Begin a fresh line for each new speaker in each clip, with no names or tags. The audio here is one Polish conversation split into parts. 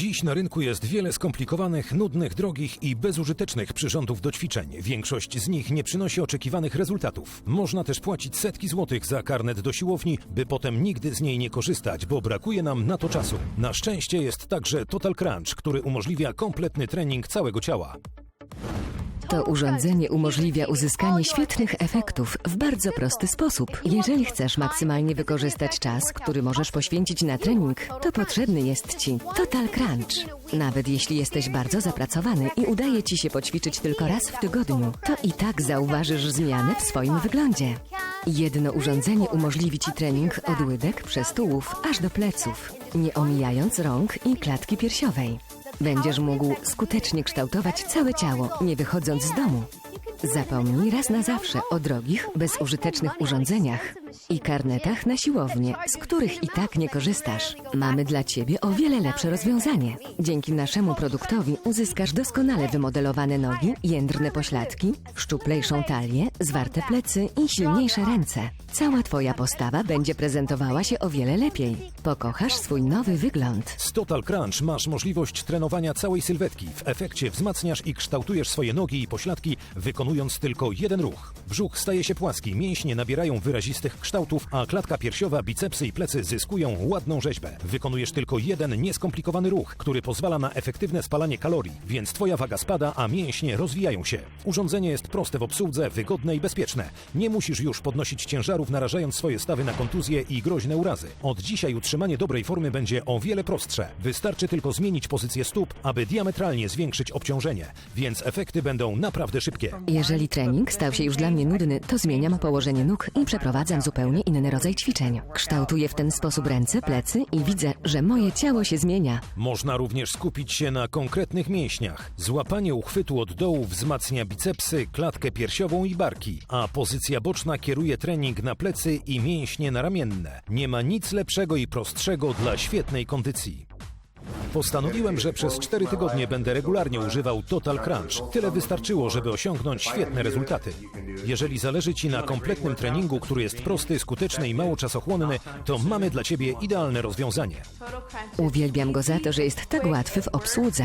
Dziś na rynku jest wiele skomplikowanych, nudnych, drogich i bezużytecznych przyrządów do ćwiczeń. Większość z nich nie przynosi oczekiwanych rezultatów. Można też płacić setki złotych za karnet do siłowni, by potem nigdy z niej nie korzystać, bo brakuje nam na to czasu. Na szczęście jest także Total Crunch, który umożliwia kompletny trening całego ciała.
To urządzenie umożliwia uzyskanie świetnych efektów w bardzo prosty sposób. Jeżeli chcesz maksymalnie wykorzystać czas, który możesz poświęcić na trening, to potrzebny jest Ci Total Crunch. Nawet jeśli jesteś bardzo zapracowany i udaje Ci się poćwiczyć tylko raz w tygodniu, to i tak zauważysz zmianę w swoim wyglądzie. Jedno urządzenie umożliwi Ci trening od łydek przez tułów aż do pleców, nie omijając rąk i klatki piersiowej. Będziesz mógł skutecznie kształtować całe ciało, nie wychodząc z domu. Zapomnij raz na zawsze o drogich, bezużytecznych urządzeniach i karnetach na siłownię, z których i tak nie korzystasz. Mamy dla Ciebie o wiele lepsze rozwiązanie. Dzięki naszemu produktowi uzyskasz doskonale wymodelowane nogi, jędrne pośladki, szczuplejszą talię, zwarte plecy i silniejsze ręce. Cała Twoja postawa będzie prezentowała się o wiele lepiej. Pokochasz swój nowy wygląd.
Z Total Crunch masz możliwość trenowania całej sylwetki. W efekcie wzmacniasz i kształtujesz swoje nogi i pośladki, wykonując tylko jeden ruch. Brzuch staje się płaski, mięśnie nabierają wyrazistych kształtów, a klatka piersiowa, bicepsy i plecy zyskują ładną rzeźbę. Wykonujesz tylko jeden nieskomplikowany ruch, który pozwala na efektywne spalanie kalorii, więc twoja waga spada, a mięśnie rozwijają się. Urządzenie jest proste w obsłudze, wygodne i bezpieczne. Nie musisz już podnosić ciężarów, narażając swoje stawy na kontuzje i groźne urazy. Od dzisiaj utrzymanie dobrej formy będzie o wiele prostsze. Wystarczy tylko zmienić pozycję stóp, aby diametralnie zwiększyć obciążenie, więc efekty będą naprawdę szybkie.
Jeżeli trening stał się już dla mnie nudny, to zmieniam położenie nóg i przeprowadzam zupełnie inny rodzaj ćwiczeń. Kształtuję w ten sposób ręce, plecy i widzę, że moje ciało się zmienia.
Można również skupić się na konkretnych mięśniach. Złapanie uchwytu od dołu wzmacnia bicepsy, klatkę piersiową i barki, a pozycja boczna kieruje trening na plecy i mięśnie naramienne. Nie ma nic lepszego i prostszego dla świetnej kondycji. Postanowiłem, że przez 4 tygodnie będę regularnie używał Total Crunch. Tyle wystarczyło, żeby osiągnąć świetne rezultaty. Jeżeli zależy Ci na kompletnym treningu, który jest prosty, skuteczny i mało czasochłonny, to mamy dla Ciebie idealne rozwiązanie.
Uwielbiam go za to, że jest tak łatwy w obsłudze.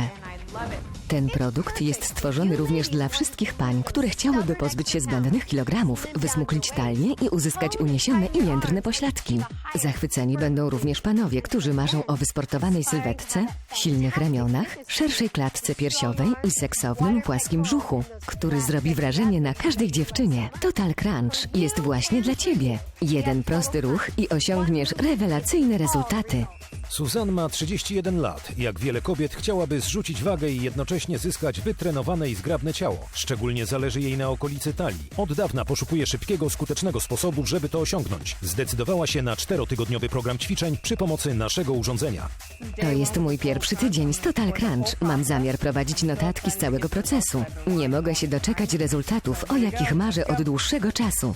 Ten produkt jest stworzony również dla wszystkich pań, które chciałyby pozbyć się zbędnych kilogramów, wysmuklić talię i uzyskać uniesione i jędrne pośladki. Zachwyceni będą również panowie, którzy marzą o wysportowanej sylwetce, silnych ramionach, szerszej klatce piersiowej i seksownym, płaskim brzuchu, który zrobi wrażenie na każdej dziewczynie. Total Crunch jest właśnie dla Ciebie. Jeden prosty ruch i osiągniesz rewelacyjne rezultaty.
Suzanne ma 31 lat. Jak wiele kobiet chciałaby zrzucić wagę i jednocześnie zyskać wytrenowane i zgrabne ciało. Szczególnie zależy jej na okolicy talii. Od dawna poszukuje szybkiego, skutecznego sposobu, żeby to osiągnąć. Zdecydowała się na czterotygodniowy program ćwiczeń przy pomocy naszego urządzenia.
To jest mój pierwszy tydzień z Total Crunch. Mam zamiar prowadzić notatki z całego procesu. Nie mogę się doczekać rezultatów, o jakich marzę od dłuższego czasu.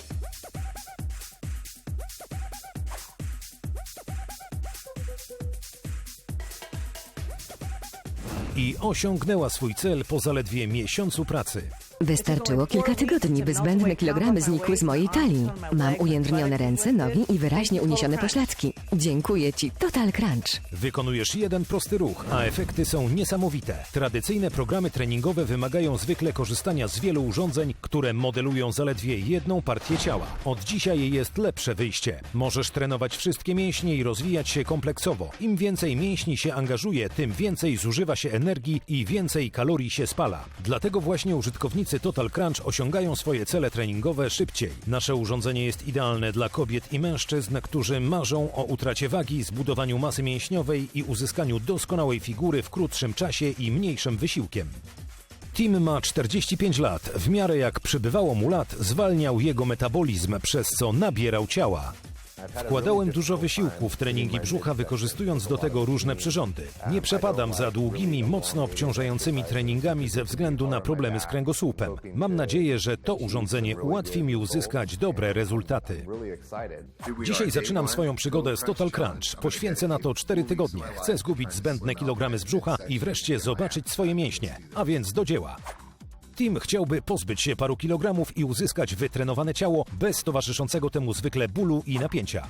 I osiągnęła swój cel po zaledwie miesiącu pracy.
Wystarczyło kilka tygodni, by zbędne kilogramy znikły z mojej talii. Mam ujędrnione ręce, nogi i wyraźnie uniesione pośladki. Dziękuję Ci, Total Crunch.
Wykonujesz jeden prosty ruch, a efekty są niesamowite. Tradycyjne programy treningowe wymagają zwykle korzystania z wielu urządzeń, które modelują zaledwie jedną partię ciała. Od dzisiaj jest lepsze wyjście. Możesz trenować wszystkie mięśnie i rozwijać się kompleksowo. Im więcej mięśni się angażuje, tym więcej zużywa się energii i więcej kalorii się spala. Dlatego właśnie użytkownicy Total Crunch osiągają swoje cele treningowe szybciej. Nasze urządzenie jest idealne dla kobiet i mężczyzn, którzy marzą o utracie wagi, zbudowaniu masy mięśniowej i uzyskaniu doskonałej figury w krótszym czasie i mniejszym wysiłkiem. Tim ma 45 lat. W miarę jak przybywało mu lat, zwalniał jego metabolizm, przez co nabierał ciała. Wkładałem dużo wysiłku w treningi brzucha, wykorzystując do tego różne przyrządy. Nie przepadam za długimi, mocno obciążającymi treningami ze względu na problemy z kręgosłupem. Mam nadzieję, że to urządzenie ułatwi mi uzyskać dobre rezultaty. Dzisiaj zaczynam swoją przygodę z Total Crunch. Poświęcę na to 4 tygodnie. Chcę zgubić zbędne kilogramy z brzucha i wreszcie zobaczyć swoje mięśnie. A więc do dzieła. Tim chciałby pozbyć się paru kilogramów i uzyskać wytrenowane ciało bez towarzyszącego temu zwykle bólu i napięcia.